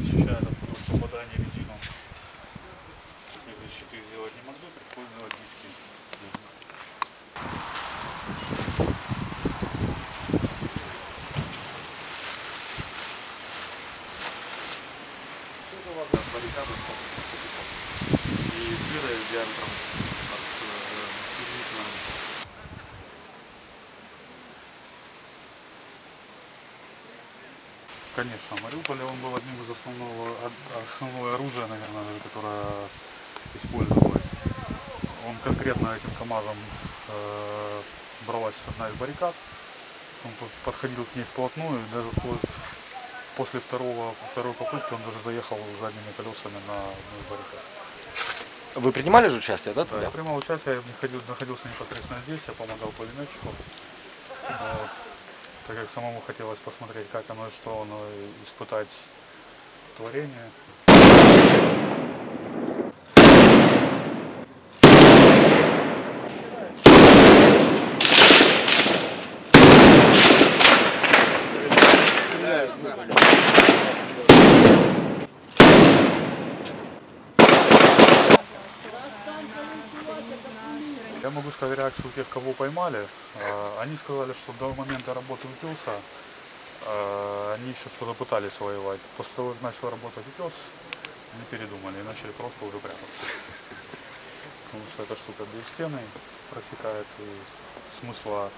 защищает от попадания резину. Такие защиты сделать не могли, приходится делать диски. Баррикады и дыры диаметром от э, приблизительно Конечно, Мариуполь он был одним из основного, основное оружие, наверное, даже, которое использовалось. Он конкретно этим КАМАЗом э, бралась одна из баррикад. Он по- подходил к ней вплотную, и даже после второго, второй попытки он даже заехал задними колесами на одну из баррикад. Вы принимали же участие, да? Да, я принимал участие, я находил- находился непосредственно здесь, я помогал пулеметчику. Вот. Так как самому хотелось посмотреть, как оно и что оно, и испытать творение. Я могу сказать реакцию тех, кого поймали. Э, Они сказали, что до момента работы утеса э, они еще что-то пытались воевать. После того, как начал работать утес, они передумали и начали просто уже прятаться. Потому что эта штука без стены просекает и смысла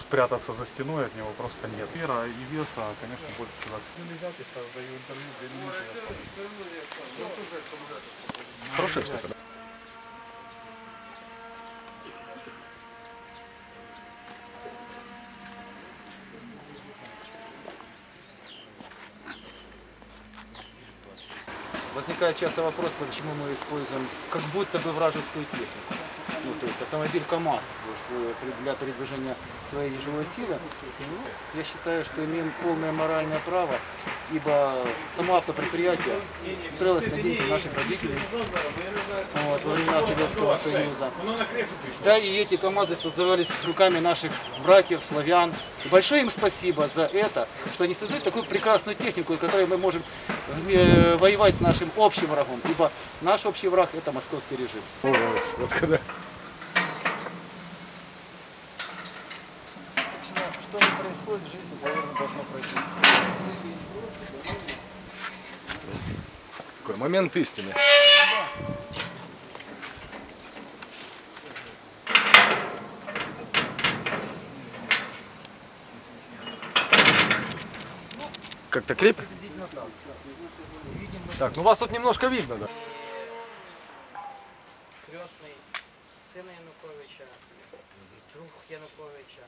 спрятаться за стеной от него просто нет. Мира и веса, конечно, больше сюда. Нельзя, я Возникает часто вопрос, почему мы используем как будто бы вражескую технику. Ну, то есть автомобиль КАМАЗ для передвижения своей живой силы. Ну, я считаю, что имеем полное моральное право, ибо само автопредприятие строилось на деньги наших родителей вот, во времена Советского Союза. Да, и эти КАМАЗы создавались руками наших братьев, славян. И большое им спасибо за это, что они создают такую прекрасную технику, которой мы можем э, воевать с нашим общим врагом, ибо наш общий враг это московский режим. Вот когда. Что не происходит в жизни, наверное, должно пройти. Такой момент истины. Как-то крепит? Так, ну вас тут немножко видно, да? крестный сына Януковича, друг Януковича,